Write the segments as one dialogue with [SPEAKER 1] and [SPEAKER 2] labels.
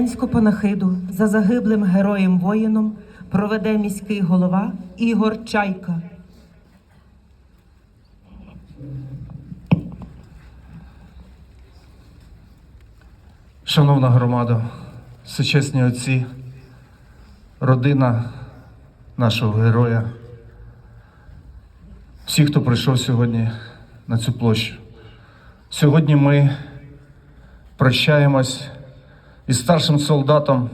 [SPEAKER 1] Українську панахиду за загиблим героєм воїном проведе міський голова Ігор Чайка.
[SPEAKER 2] Шановна громада, всечесні отці, родина нашого героя, всі, хто прийшов сьогодні на цю площу. Сьогодні ми прощаємось із старшим солдатом,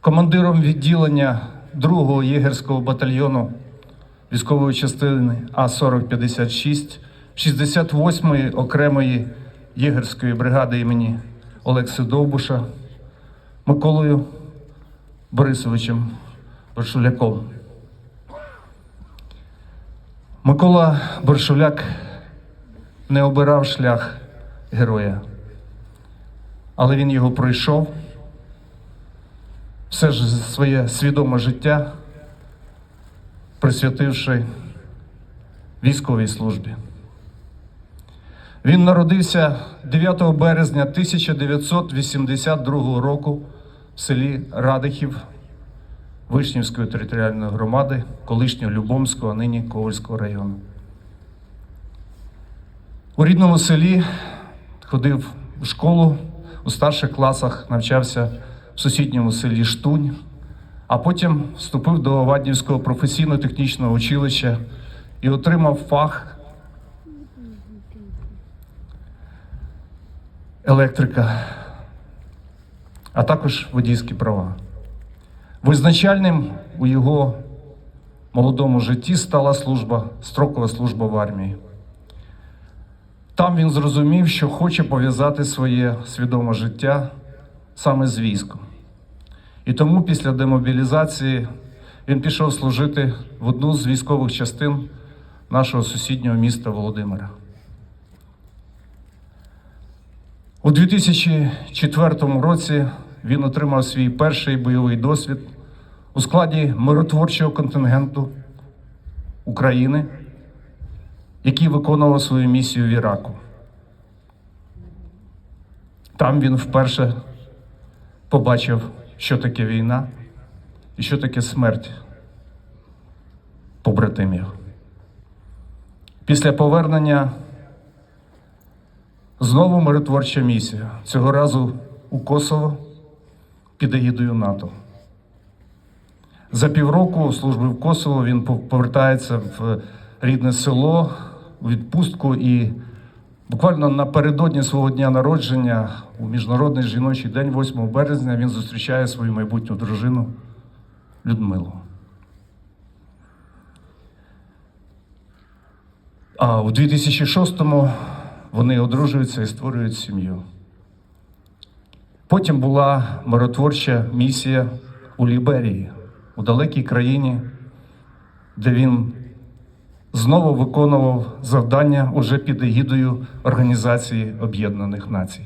[SPEAKER 2] командиром відділення 2-го єгерського батальйону військової частини А-4056 68-ї окремої єгерської бригади імені Олекси Довбуша Миколою Борисовичем Боршуляком. Микола Боршуляк не обирав шлях героя, але він його пройшов. Все ж своє свідоме життя присвятивши військовій службі. Він народився 9 березня 1982 року в селі Радихів Вишнівської територіальної громади, колишнього Любомського, нині Ковальського району. У рідному селі ходив у школу, у старших класах навчався в сусідньому селі Штунь, а потім вступив до Ваднівського професійно-технічного училища і отримав фах електрика, а також водійські права. Визначальним у його молодому житті стала служба, строкова служба в армії. Там він зрозумів, що хоче пов'язати своє свідоме життя саме з військом. І тому після демобілізації він пішов служити в одну з військових частин нашого сусіднього міста Володимира. У 2004 році він отримав свій перший бойовий досвід у складі миротворчого контингенту України, який виконував свою місію в Іраку. Там він вперше побачив, що таке війна і що таке смерть побратимів. Після повернення знову миротворча місія. Цього разу у Косово під егідою НАТО. За півроку служби в Косово він повертається в рідне село відпустку і буквально напередодні свого дня народження, у Міжнародний жіночий день, 8 березня, він зустрічає свою майбутню дружину Людмилу. А у 2006-му вони одружуються і створюють сім'ю. Потім була миротворча місія у Ліберії, у далекій країні, де він знову виконував завдання уже під егідою Організації Об'єднаних Націй.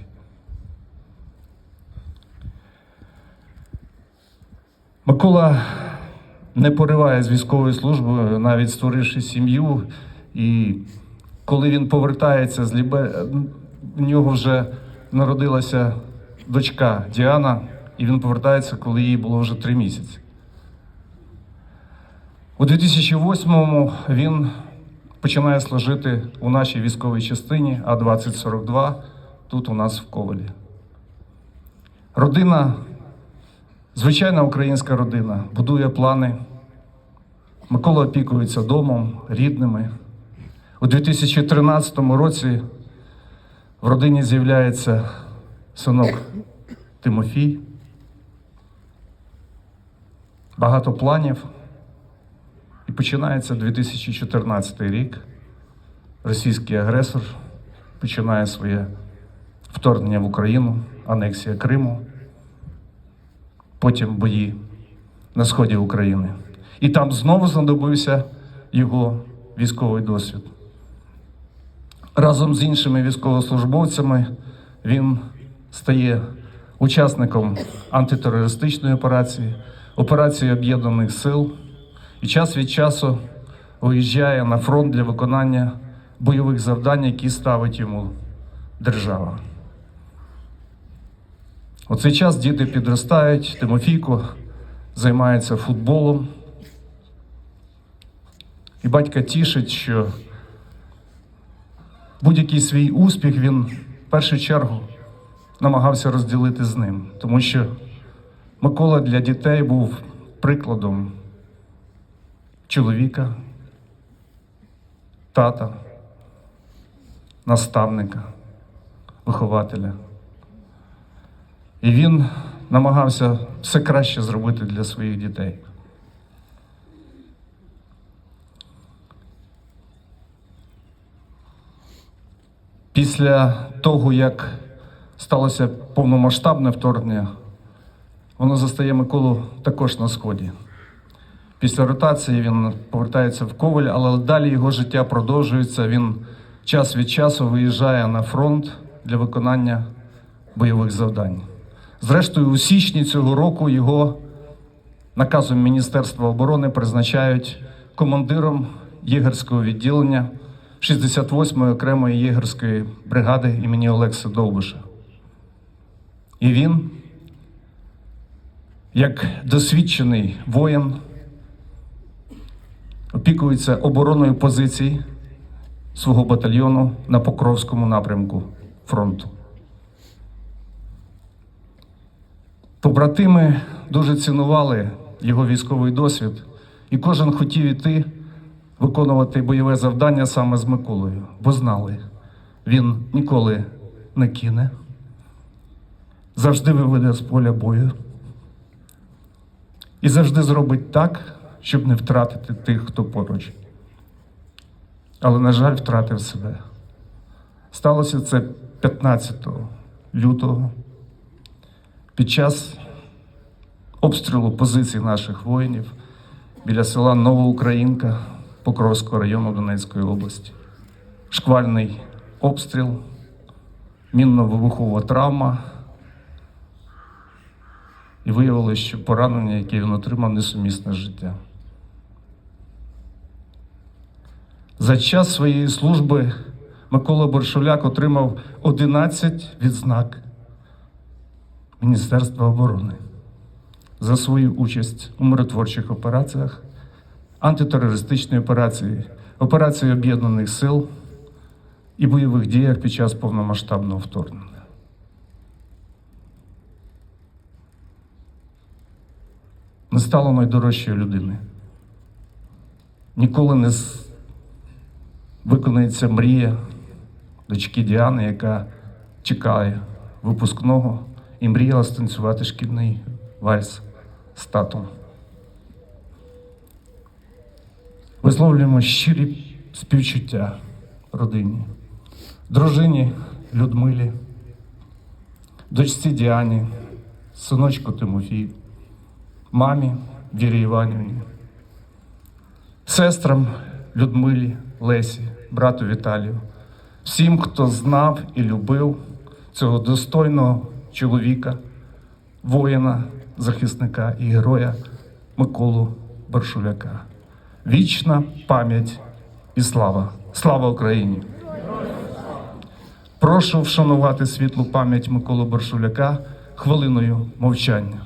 [SPEAKER 2] Микола не пориває з військовою службою, навіть створивши сім'ю. І коли він повертається з Лібе, в нього вже народилася дочка Діана, і він повертається, коли їй було вже три місяці. У 2008-му він починає служити у нашій військовій частині А-2042, тут у нас в Ковалі. Родина, звичайна українська родина, будує плани. Микола опікується домом, рідними. У 2013 році в родині з'являється синок Тимофій. Багато планів. І починається 2014 рік. Російський агресор починає своє вторгнення в Україну, анексія Криму, потім бої на сході України. І там знову знадобився його військовий досвід. Разом з іншими військовослужбовцями він стає учасником антитерористичної операції, операції Об'єднаних Сил і час від часу виїжджає на фронт для виконання бойових завдань, які ставить йому держава. У цей час діти підростають, Тимофійко займається футболом. І батька тішить, що будь-який свій успіх він в першу чергу намагався розділити з ним, тому що Микола для дітей був прикладом чоловіка, тата, наставника, вихователя. І він намагався все краще зробити для своїх дітей. Після того, як сталося повномасштабне вторгнення, воно застає Миколу також на сході. Після ротації він повертається в Коваль, але далі його життя продовжується. Він час від часу виїжджає на фронт для виконання бойових завдань. Зрештою, у січні цього року його наказом Міністерства оборони призначають командиром єгерського відділення 68-ї окремої єгерської бригади імені Олекси Довбиша. І він, як досвідчений воїн, опікується обороною позицій свого батальйону на Покровському напрямку фронту. Побратими дуже цінували його військовий досвід, і кожен хотів іти виконувати бойове завдання саме з Миколою, бо знали, він ніколи не кине, завжди виведе з поля бою і завжди зробить так, щоб не втратити тих, хто поруч. Але, на жаль, втратив себе. Сталося це 15 лютого під час обстрілу позицій наших воїнів біля села Новоукраїнка Покровського району Донецької області. Шквальний обстріл, мінно-вибухова травма. І виявилося, що поранення, яке він отримав, несумісне з За час своєї служби Микола Боршуляк отримав 11 відзнак Міністерства оборони за свою участь у миротворчих операціях, антитерористичній операції, операції Об'єднаних сил і бойових діях під час повномасштабного вторгнення. Не стало найдорожчої людини. Ніколи не виконається мрія дочки Діани, яка чекає випускного і мріяла станцювати шкільний вальс з татом. Висловлюємо щирі співчуття родині, дружині Людмилі, дочці Діані, синочку Тимофію, мамі Вірі Іванівні, сестрам Людмилі, Лесі, брату Віталію, всім, хто знав і любив цього достойного чоловіка, воїна, захисника і героя Миколу Баршуляка. Вічна пам'ять і слава! Слава Україні! Прошу вшанувати світлу пам'ять Миколи Баршуляка хвилиною мовчання.